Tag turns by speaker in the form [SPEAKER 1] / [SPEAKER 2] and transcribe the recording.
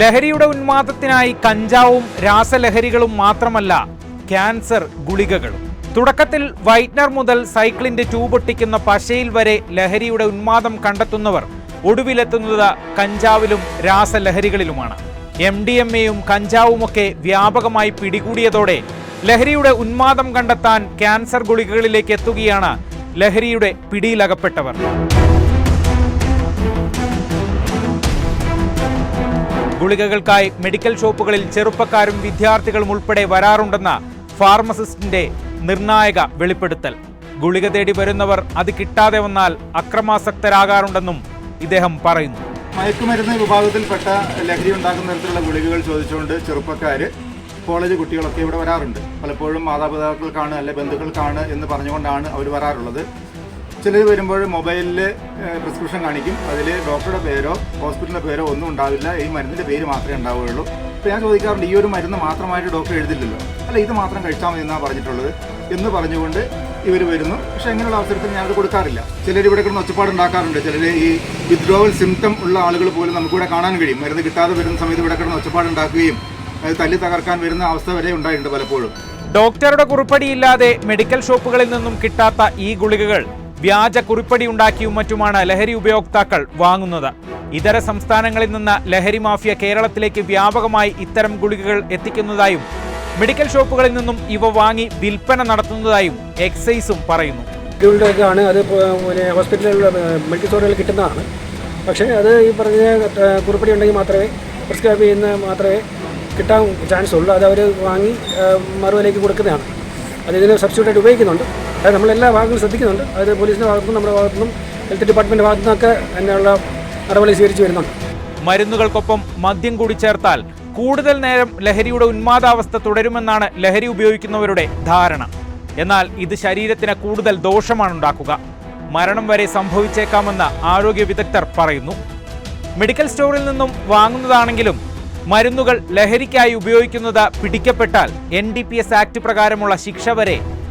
[SPEAKER 1] ലഹരിയുടെ ഉന്മാദത്തിനായി കഞ്ചാവും രാസലഹരികളും മാത്രമല്ല ക്യാൻസർ ഗുളികകളും. തുടക്കത്തിൽ വൈറ്റ്നർ മുതൽ സൈക്കിളിന്റെ ട്യൂബൊട്ടിക്കുന്ന പശയിൽ വരെ ലഹരിയുടെ ഉന്മാദം കണ്ടെത്തുന്നവർ ഒടുവിലെത്തുന്നത് കഞ്ചാവിലും രാസലഹരികളിലുമാണ്. എം ഡി എം എയും കഞ്ചാവുമൊക്കെ വ്യാപകമായി പിടികൂടിയതോടെ ലഹരിയുടെ ഉന്മാദം കണ്ടെത്താൻ ക്യാൻസർ ഗുളികകളിലേക്ക് എത്തുകയാണ് ലഹരിയുടെ പിടിയിലകപ്പെട്ടവർ. ഗുളികകൾക്കായി മെഡിക്കൽ ഷോപ്പുകളിൽ ചെറുപ്പക്കാരും വിദ്യാർത്ഥികളും ഉൾപ്പെടെ വരാറുണ്ടെന്ന ഫാർമസിസ്റ്റിന്റെ നിർണായക വെളിപ്പെടുത്തൽ. ഗുളിക തേടി വരുന്നവർ അത് കിട്ടാതെ വന്നാൽ അക്രമാസക്തരാകാറുണ്ടെന്നും ഇദ്ദേഹം പറയുന്നു.
[SPEAKER 2] മയക്കുമരുന്ന് വിഭാഗത്തിൽപ്പെട്ട ലഹരി ഉണ്ടാക്കുന്ന തരത്തിലുള്ള ഗുളികകൾ ചോദിച്ചുകൊണ്ട് ചെറുപ്പക്കാർ കോളേജ് കുട്ടികളൊക്കെ ഇവിടെ വരാറുണ്ട്. പലപ്പോഴും മാതാപിതാക്കൾക്കാണ് അല്ലെ ബന്ധുക്കൾക്കാണ് എന്ന് പറഞ്ഞുകൊണ്ടാണ് അവർ വരാറുള്ളത്. ചിലർ വരുമ്പോൾ മൊബൈലിൽ പ്രിസ്ക്രിപ്ഷൻ കാണിക്കും. അതിൽ ഡോക്ടറുടെ പേരോ ഹോസ്പിറ്റലിന്റെ പേരോ ഒന്നും ഉണ്ടാവില്ല. ഈ മരുന്നിന്റെ പേര് മാത്രമേ ഉണ്ടാവുകയുള്ളൂ. അപ്പോൾ ഞാൻ ചോദിക്കാറുണ്ട് ഈ ഒരു മരുന്ന് മാത്രമായിട്ട് ഡോക്ടർ എഴുതില്ലല്ലോ അല്ല ഇത് മാത്രം കഴിച്ചാൽ മതി എന്നാണ് പറഞ്ഞിട്ടുള്ളത്. എന്ന് പറഞ്ഞുകൊണ്ട് ഇവർ വരുന്നു. പക്ഷേ അങ്ങനെയുള്ള അവസരത്തിൽ ഞാനത് കൊടുക്കാറില്ല. ചിലർ ഇവിടെ കിടന്ന് ഒച്ചപ്പാട് ഉണ്ടാക്കാറുണ്ട്. ചിലർ ഈ വിത്ഡ്രോവൽ സിംറ്റം ഉള്ള ആളുകൾ പോലും നമുക്കിവിടെ കാണാൻ കഴിയും. മരുന്ന് കിട്ടാതെ വരുന്ന സമയത്ത് ഇവിടെ കിടന്ന് ഒച്ചപ്പാട് ഉണ്ടാക്കുകയും അത് തല്ലി തകർക്കാൻ വരുന്ന അവസ്ഥ വരെ ഉണ്ടായിട്ടുണ്ട് പലപ്പോഴും.
[SPEAKER 1] ഡോക്ടറുടെ കുറിപ്പടിയില്ലാതെ മെഡിക്കൽ ഷോപ്പുകളിൽ നിന്നും കിട്ടാത്ത ഈ ഗുളികകൾ വ്യാജ കുറിപ്പടി ഉണ്ടാക്കിയും മറ്റുമാണ് ലഹരി ഉപയോക്താക്കൾ വാങ്ങുന്നത്. ഇതര സംസ്ഥാനങ്ങളിൽ നിന്ന് ലഹരി മാഫിയ കേരളത്തിലേക്ക് വ്യാപകമായി ഇത്തരം ഗുളികകൾ എത്തിക്കുന്നതായും മെഡിക്കൽ ഷോപ്പുകളിൽ നിന്നും ഇവ വാങ്ങി വിൽപ്പന നടത്തുന്നതായും എക്സൈസും പറയുന്നു.
[SPEAKER 3] ഗുളികയാണ് അത് ഹോസ്പിറ്റലുകളിൽ മെഡിക്കൽ സ്റ്റോറുകളിൽ കിട്ടുന്നതാണ്. പക്ഷേ അത് ഈ പറഞ്ഞ കുറിപ്പടി ഉണ്ടെങ്കിൽ മാത്രമേ പ്രിസ്ക്രൈബ് ചെയ്യുന്ന മാത്രമേ കിട്ടാൻ ചാൻസ് ഉള്ളൂ അത് അവർ വാങ്ങി മറുവിലേക്ക് കൊടുക്കുന്നതാണ്. അത് ഇതിന് സബ്സ്റ്റിറ്റ്യൂട്ടായിട്ട് ഉപയോഗിക്കുന്നുണ്ട്. അത് നമ്മളെല്ലാ ഭാഗത്തും ശ്രദ്ധിക്കുന്നുണ്ട്. അതായത് പോലീസിന്റെ ഭാഗത്തുനിന്നും നമ്മുടെ ഭാഗത്തുനിന്നും ഹെൽത്ത് ഡിപ്പാർട്ട്മെന്റ് ഭാഗത്തു നിന്നൊക്കെ അതിനുള്ള നടപടി സ്വീകരിച്ചു വരുന്നുണ്ട്.
[SPEAKER 1] മരുന്നുകൾക്കൊപ്പം മദ്യം കൂടി ചേർത്താൽ കൂടുതൽ നേരം ലഹരിയുടെ ഉന്മാദാവസ്ഥ തുടരുമെന്നാണ് ലഹരി ഉപയോഗിക്കുന്നവരുടെ ധാരണ. എന്നാൽ ഇത് ശരീരത്തിന് കൂടുതൽ ദോഷമാണ് ഉണ്ടാക്കുക. മരണം വരെ സംഭവിച്ചേക്കാമെന്ന് ആരോഗ്യ വിദഗ്ധർ പറയുന്നു. മെഡിക്കൽ സ്റ്റോറിൽ നിന്നും വാങ്ങുന്നതാണെങ്കിലും മരുന്നുകൾ ലഹരിക്കായി ഉപയോഗിക്കുന്നത് പിടിക്കപ്പെട്ടാൽ N D P S act പ്രകാരമുള്ള ശിക്ഷ വരെ